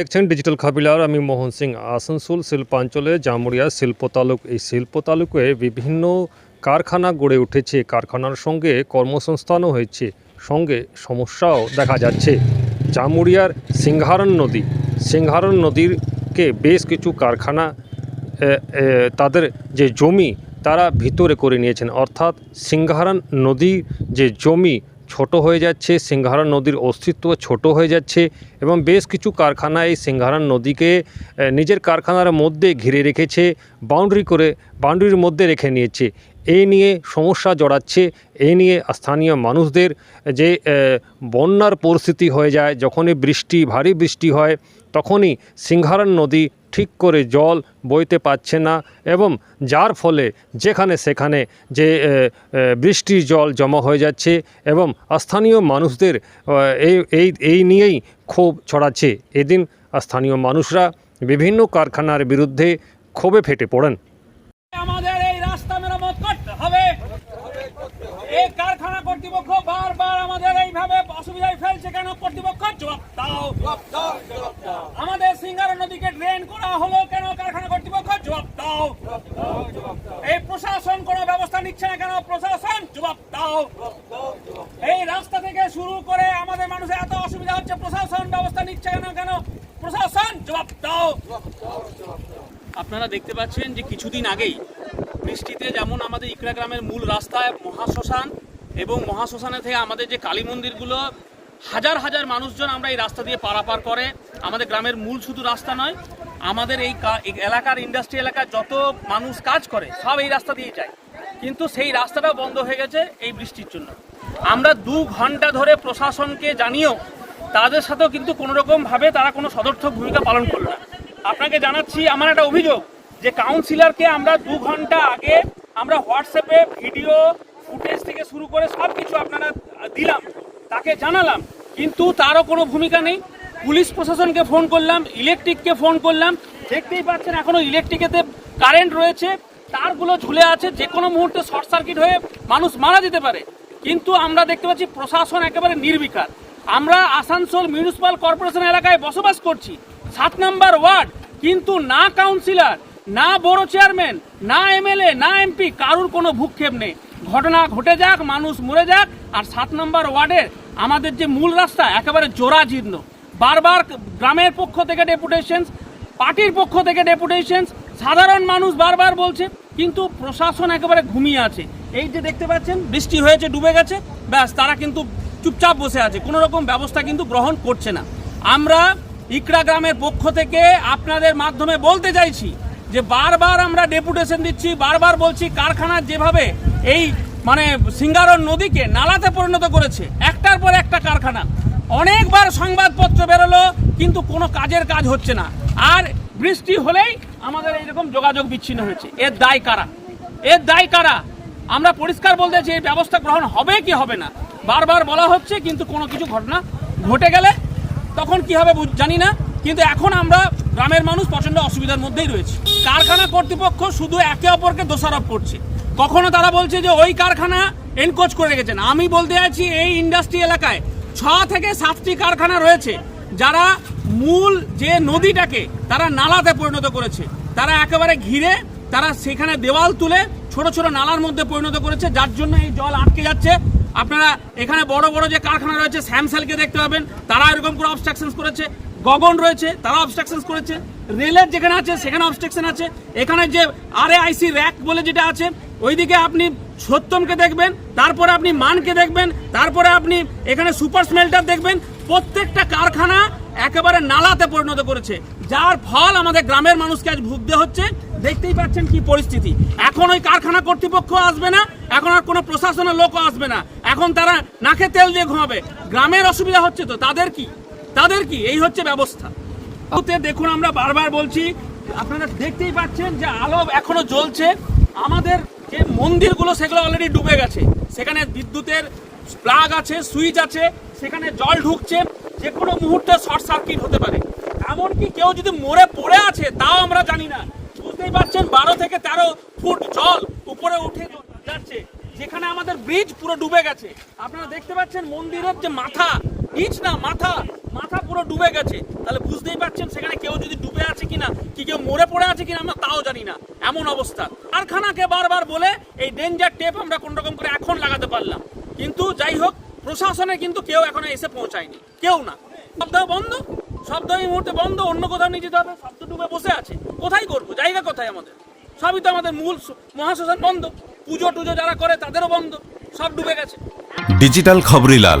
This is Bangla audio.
দেখছেন ডিজিটাল খাবিলার আমি মোহন সিং আসানসোল শিল্পাঞ্চলে জামুরিয়া শিল্প তালুক। এই শিল্প তালুকে বিভিন্ন কারখানা গড়ে উঠেছে। কারখানার সঙ্গে কর্মসংস্থানও হয়েছে। সঙ্গে সমস্যাও দেখা যাচ্ছে। জামুরিয়ার সিংহারণ নদী। সিংহারন নদীরকে বেশ কিছু কারখানা তাদের যে জমি, তারা ভিতরে করে নিয়েছেন। অর্থাৎ সিংহারন নদীর যে জমি ছোট হয়ে যাচ্ছে সিংহারন নদীর অস্তিত্ব ছোট হয়ে যাচ্ছে এবং বেশ কিছু কারখানা এই সিংহারন নদীকে নিজের কারখানার মধ্যে ঘিরে রেখেছে, বাউন্ডারি করে, বাউন্ডারির মধ্যে রেখে নিয়েছে। এই নিয়ে সমস্যা জড়াচ্ছে এই নিয়ে স্থানীয় মানুষদের যে বন্যার পরিস্থিতি হয়ে যায়, যখনই বৃষ্টি, ভারী বৃষ্টি হয়, তখনই সিংহারান নদী ঠিক করে জল বইতে পারছে না এবং যার ফলে যেখানে সেখানে যে বৃষ্টির জল জমা হয়ে যাচ্ছে এবং স্থানীয় মানুষদের এই এই এই নিয়েই ক্ষোভ ছড়াচ্ছে। এদিন স্থানীয় মানুষরা বিভিন্ন কারখানার বিরুদ্ধে ক্ষোভে ফেটে পড়েন আমাদের এই রাস্তা মেরামত করতে হবে এই কারখানা কর্তৃপক্ষ বারবার আমাদের এইভাবে অসুবিধায় ফেলছে কেন কর্তৃপক্ষ জবাব দাও আমাদের সিঙ্গারা নদীকে ড্রেন করা হলো কেন কারখানা কর্তৃপক্ষ জবাব দাও। এই প্রশাসন কোনো ব্যবস্থা নিচ্ছে না কেন? প্রশাসন, জবাব দাও। এই রাস্তা থেকে শুরু করে আমাদের মানুষের এত অসুবিধা হচ্ছে, প্রশাসন ব্যবস্থা নিচ্ছে কেন কেন? প্রশাসন, জবাব দাও। আপনারা দেখতে পাচ্ছেন যে কিছুদিন আগেই বৃষ্টিতে যেমন আমাদের ইকরা গ্রামের মূল রাস্তায় মহাশ্মশান এবং মহাশ্মশানে থেকে আমাদের যে কালী মন্দিরগুলো, হাজার হাজার মানুষজন আমরা এই রাস্তা দিয়ে পারাপার করে, আমাদের গ্রামের মূল শুধু রাস্তা নয় আমাদের এই এলাকার ইন্ডাস্ট্রি এলাকার যত মানুষ কাজ করে, সব এই রাস্তা দিয়ে যায়। কিন্তু সেই রাস্তাটাও বন্ধ হয়ে গেছে এই বৃষ্টির জন্য। আমরা দু ঘণ্টা ধরে প্রশাসনকে জানিয়েও তাদের সাথেও কিন্তু কোনো রকম ভাবে তারা কোনো সদর্থক ভূমিকা পালন করল না। আপনাকে জানাচ্ছি আমার একটা অভিযোগ যে কাউন্সিলরকে আমরা দু ঘণ্টা আগে আমরা হোয়াটসঅ্যাপে ভিডিও, ফুটেজ থেকে শুরু করে সব কিছু আপনারা দিলাম, তাকে জানালাম, কিন্তু তারও কোনো ভূমিকা নেই। পুলিশ প্রশাসনকে ফোন করলাম, ইলেকট্রিককে ফোন করলাম। দেখতেই পাচ্ছেন, এখনও ইলেকট্রিকেতে কারেন্ট রয়েছে, তারগুলো ঝুলে আছে, যে কোনো মুহূর্তে শর্ট সার্কিট হয়ে মানুষ মারা যেতে পারে। কিন্তু আমরা দেখতে পাচ্ছি প্রশাসন একেবারে নির্বিকার। আমরা আসানসোল মিউনিসিপাল কর্পোরেশন এলাকায় বসবাস করছি, সাত নাম্বার ওয়ার্ড। কিন্তু না কাউন্সিলর, না বড় চেয়ারম্যান, না এমএলএ, না এমপি, কারুর কোনো ভূক্ষেপ নেই। ঘটনা ঘটে যাক, মানুষ মরে যাক, আর সাত নাম্বার ওয়ার্ডের আমাদের যে মূল রাস্তা, একেবারে জোড়াজীর্ণ বারবার গ্রামের পক্ষ থেকে ডেপুটেশন পার্টির পক্ষ থেকে ডেপুটেশন সাধারণ মানুষ বারবার বলছে, কিন্তু প্রশাসন একেবারে ঘুমিয়ে আছে। এই যে দেখতে পাচ্ছেন, বৃষ্টি হয়েছে, ডুবে গেছে, ব্যাস, তারা কিন্তু চুপচাপ বসে আছে কোনো রকম ব্যবস্থা কিন্তু গ্রহণ করছে না। আমরা ইকরা গ্রামের পক্ষ থেকে আপনাদের মাধ্যমে বলতে চাইছি যে বারবার আমরা ডেপুটেশন দিচ্ছি, বারবার বলছি কারখানার যেভাবে এই মানে সিঙ্গারন নদীকে নালাতে পরিণত করেছে, একটার পর একটা কারখানা অনেকবার সংবাদপত্র বেরোলো, কিন্তু কোনো কাজের কাজ হচ্ছে না। আর বৃষ্টি হলেই আমাদের এইরকম যোগাযোগ বিচ্ছিন্ন হয়েছে। এর দায় কারা? এর দায় কারা? আমরা পরিষ্কার বলতে চাই, এই ব্যবস্থা গ্রহণ হবে কি হবে না? বারবার বলা হচ্ছে, কিন্তু কোনো কিছু ঘটনা ঘটে গেলে তখন কি হবে জানি না, কিন্তু এখন আমরা গ্রামের মানুষ প্রচণ্ড অসুবিধার মধ্যেই রয়েছে। কারখানা কর্তৃপক্ষ শুধু একে অপরকে দোষারোপ করছে। কখনো তারা বলছে যে ওই কারখানা এনকোচ করে রেখেছেন আমি বলতে চাইছি এই ইন্ডাস্ট্রি এলাকায় ছ থেকে সাতটি কারখানা রয়েছে, যারা মূল যে নদীটাকে তারা নালাতে পরিণত করেছে। তারা একেবারে ঘিরে, তারা সেখানে দেওয়াল তুলে ছোট ছোট নালার মধ্যে পরিণত করেছে, যার জন্য এই জল আটকে যাচ্ছে। আপনারা এখানে বড় বড় যে কারখানা রয়েছে, স্যামসালকে দেখতে পাবেন, তারা এরকম করে অবস্ট্রাকশন করেছে। গগন রয়েছে, তারা অবস্ট্রাকশন করেছে। রেলের যেখানে আছে, সেখানে অবস্ট্রাকশন আছে। এখানে যে আর আইসি র্যাক বলে যেটা আছে, ওইদিকে আপনি সত্যমকে দেখবেন, তারপরে আপনি মানকে দেখবেন, তারপরে আপনি এখানে সুপার স্মেল্টার দেখবেন, প্রত্যেকটা কারখানা একেবারে নালাতে পরিণত করেছে। যার ফল আমাদের গ্রামের মানুষকে আজ ভুগতে হচ্ছে। দেখতেই পাচ্ছেন কি পরিস্থিতি। এখন ওই কারখানা কর্তৃপক্ষ আসবে না, এখন আর কোনো প্রশাসনের লোকও আসবে না। এখন তারা নাকে তেল দিয়ে ঘুমাবে। গ্রামের অসুবিধা হচ্ছে তো, তাদের কি? তাদের কি? এই হচ্ছে ব্যবস্থা। দেখুন আমরা বারবার বলছি, আপনারা দেখতেই পাচ্ছেন যে আলো এখনও জ্বলছে। আমাদের যে মন্দিরগুলো সেগুলো অলরেডি ডুবে গেছে। সেখানে বিদ্যুতের প্লাগ আছে সুইচ আছে, সেখানে জল ঢুকছে যে কোনো মুহূর্তে শর্ট সার্কিট হতে পারে। এমনকি কেউ যদি মরে পড়ে আছে, তাও আমরা জানি না। বুঝতেই পারছেন, বারো থেকে তেরো ফুট জল উপরে উঠে যাচ্ছে। যেখানে আমাদের ব্রিজ পুরো ডুবে গেছে। আপনারা দেখতে পাচ্ছেন মন্দিরের যে মাথা নিচ না, মাথা। মাথা পুরো ডুবে গেছে। তাহলে বুঝতেই পারছেন সেখানে কেউ যদি ডুবে আছে কিনা, কি কেউ মরে পড়ে আছে কিনা, আমরা তাও জানি না। এমন অবস্থা। কারখানাকে বারবার বলে এই ডেঞ্জার টেপ আমরা কোন রকম করে এখন লাগাতে পারলাম। কিন্তু যাই হোক, প্রশাসনে কিন্তু কেউ এখনও এসে পৌঁছায়নি। কেউ না। শব্দ বন্ধ। শব্দ এই মুহূর্তে বন্ধ। অন্য কোথাও নিয়ে যেতে হবে। শব্দ ডুবে বসে আছে। কোথায় করব? জায়গা কোথায় আমাদের? সবই তো আমাদের মূল মহাশ্মশান বন্ধ। পুজো টুজো যারা করে, তাদেরও বন্ধ। সব ডুবে গেছে। ডিজিটাল খবরিলাল।